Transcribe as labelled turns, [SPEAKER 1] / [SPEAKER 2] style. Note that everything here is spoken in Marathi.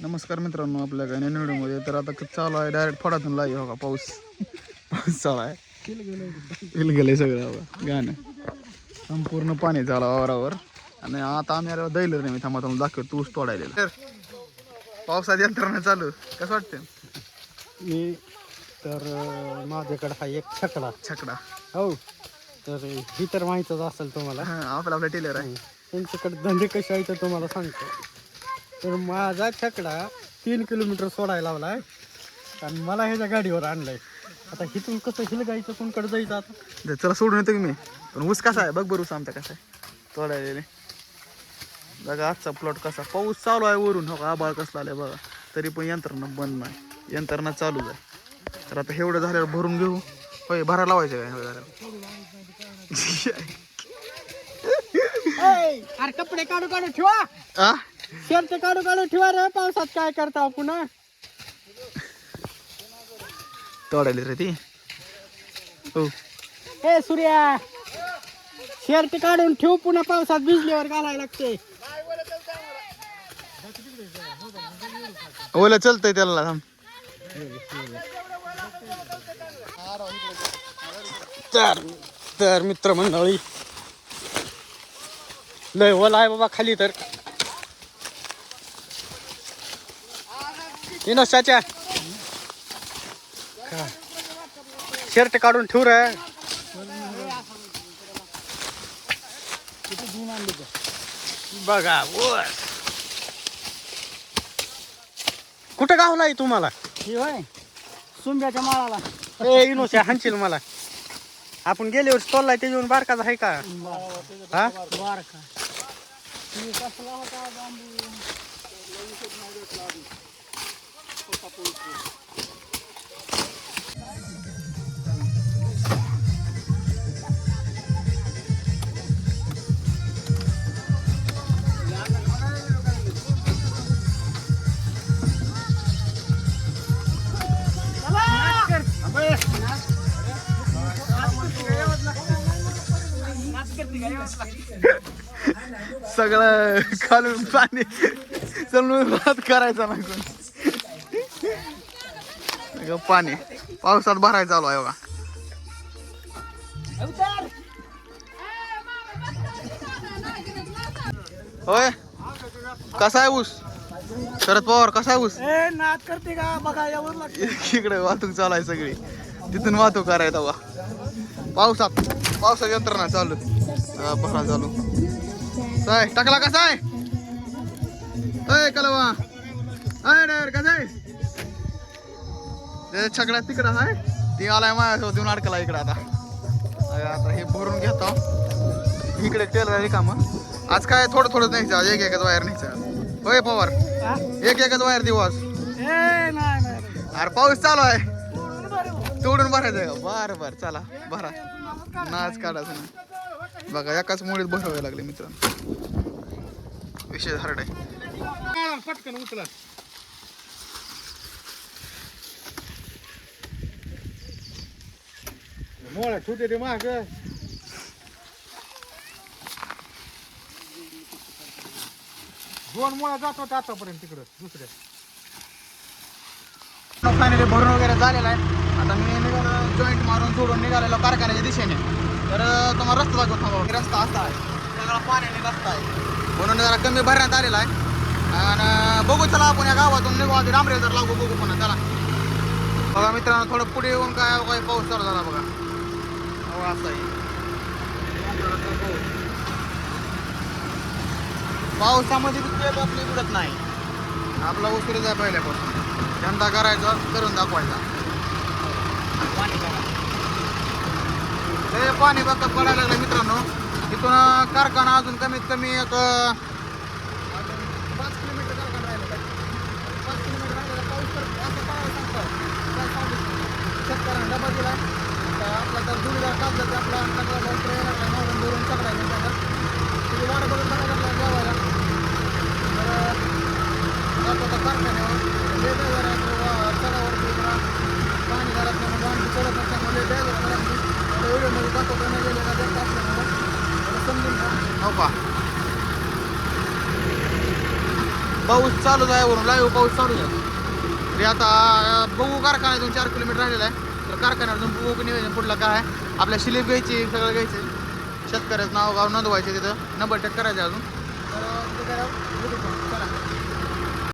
[SPEAKER 1] नमस्कार मित्रांनो आपल्या काय नवीन व्हिडिओमध्ये. तर आता क- चालू आहे. डायरेक्ट फडातून लाईव्ह हो का पाऊस. पाऊस चालू आहे. हिल गेले सगळं गाणं. संपूर्ण पाणी झालं वावरावर. आणि आता आम्ही आल्यावर दैलर नाही. मी थांबा तुम्हाला दाखवतो. ऊस तोडायला तर पावसात यंत्रणा चालू. कसं वाटतं
[SPEAKER 2] मी तर माझ्याकडे हा एक छकडा.
[SPEAKER 1] छकडा.
[SPEAKER 2] हो. तर ही तर माहीतच असेल तुम्हाला.
[SPEAKER 1] हा, आपला आपला टेलर आहे.
[SPEAKER 2] त्यांच्याकडे धंदे कसे आहे तर तुम्हाला सांगतो. तर माझा छकडा तीन किलोमीटर सोडायला लावलाय. आणि मला ह्याच्या गाडीवर आणलाय. आता इथून कसं हिलगायचं कोणकडे जायचं आता?
[SPEAKER 1] तर चला सोडून येतो की मी. पण ऊस कसा आहे? बघ बरं ऊस आमचा कसा आहे. तोडायला बघा आजचा प्लॉट कसा पाऊस चालू आहे वरून. हो का आबाळ कसला आलाय बघा. तरी पण यंत्रणा बंद नाही. यंत्रणा चालूच आहे. तर आता एवढं झाल्यावर भरून घेऊ. होय भरा लावायचं काय? एवढं
[SPEAKER 2] अरे कपडे काढू काढू ठेवा.
[SPEAKER 1] आ?
[SPEAKER 2] शर्ट काढू काढू ठेवा रे पावसात काय करता पुन्हा
[SPEAKER 1] तोडायला रे ती. हो.
[SPEAKER 2] ए सूर्या शर्ट काढून ठेव पुन्हा पावसात भिजल्यावर घालायला लागते.
[SPEAKER 1] ओला चलतंय त्याला थांब.
[SPEAKER 2] तर तर मित्र मंडळी लय ओला आहे बाबा खाली तर. इनोसाच्या शर्ट काढून ठेव रे. बघा कुठं गावला तुम्हाला? सुंब्याच्या माळाला. ए इनोच्या हाणशील मला. आपण गेले वर्षी तोललाय त्याच्यावर बारकाचा आहे का? हा? बारका.
[SPEAKER 1] सगळं खालून पाणी चलून भात करायचा नाही पाणी. पावसात भरायचं चालू आहे बघा. होय? कसा आहे ऊस? शरद पवार कसा आहे ऊस?
[SPEAKER 2] करते का? बघा
[SPEAKER 1] इकडे वाहतूक चालू आहे सगळी. तिथून वाहतूक करायचा बा पावसात. पावसात यंत्रणा चालू. भरा चालू. काय टाकला कसा आहे कलवा. ड्रायव्हर कसा आहे? ते छकड्यात तिकडं आहे ती आलाय माझ्यासोबत देऊन अडकला इकडं आता. आता हे भरून घेतो. इकडे टेलर आहे काम आज काय थोडं थोडं न्यायचं आज एक एकच वायर न्यायचं होय पवार? एक एकच वायर देऊ आज. अरे पाऊस चालू आहे. तोडून भरायचं का बरं बरं चला भरा. नाच काढायचं नाही बघा एकाच मुळीत भरावे लागले मित्रांनो. विषय हरड. आहे
[SPEAKER 2] पटकन उचला. मोळा छोटे ते माग दोन मुळा जात होता आतापर्यंत तिकडं दुसऱ्या
[SPEAKER 1] फायनली भरून वगैरे झालेला आहे आता मी निघालो जॉईंट मारून सोडून निघालेलो कारखान्याच्या दिशेने तर तुम्हाला रस्ता दाखवत थांबा रस्ता असा आहे सगळा पाण्याने रस्ता आहे म्हणून जरा कमी भरण्यात आलेला आहे आणि बघू चला आपण या गावातून निघू आधी रामरे जर लागू बघू पण चला बघा मित्रांनो थोडं पुढे येऊन काय काय पाऊस चालू झाला बघा अहो, असं आहे पावसामध्ये बी तेल आपली नाही. आपला उशीर जाय पहिल्यापासून. धंदा करायचा करून दाखवायचा. ते पाणी फक्त पडायला लागलं मित्रांनो. तिथून कारखाना अजून कमीत कमी एक पाच किलोमीटर कारखाना राहिला पाहिजे. पाच किलोमीटर राहिला पाऊस तर असं काय शेतकऱ्यांना डबा दिला तर जुनीदार कागदाचा आपला सगळा मारून धरून सगळा घेऊन तिथे वाडा बघत बघायला लागला जेवायला. तर जातो आता कारखान्यावर लय ड्रायव्हर आहे तो वा- चढावरती पाणी घरात वाहन चढत नसल्यामुळे ड्रायव्हर मला व्हिडिओमध्ये दाखवतो गेलेला जास्त समजून घ्या. हो का? पाऊस चालूच आहे वरून. लाईव्ह पाऊस चालूच आहे. आता बघू कारखाना दोन चार किलोमीटर राहिलेला आहे. कारखान्यावर जाऊन बघू निवेदन नियोजन पुढलं काय? आपल्या शिलीप घ्यायची सगळं घ्यायचं. शेतकऱ्याचं नाव गाव नोंदवायचं तिथं. नंबर टेक करायचे अजून. तर चला.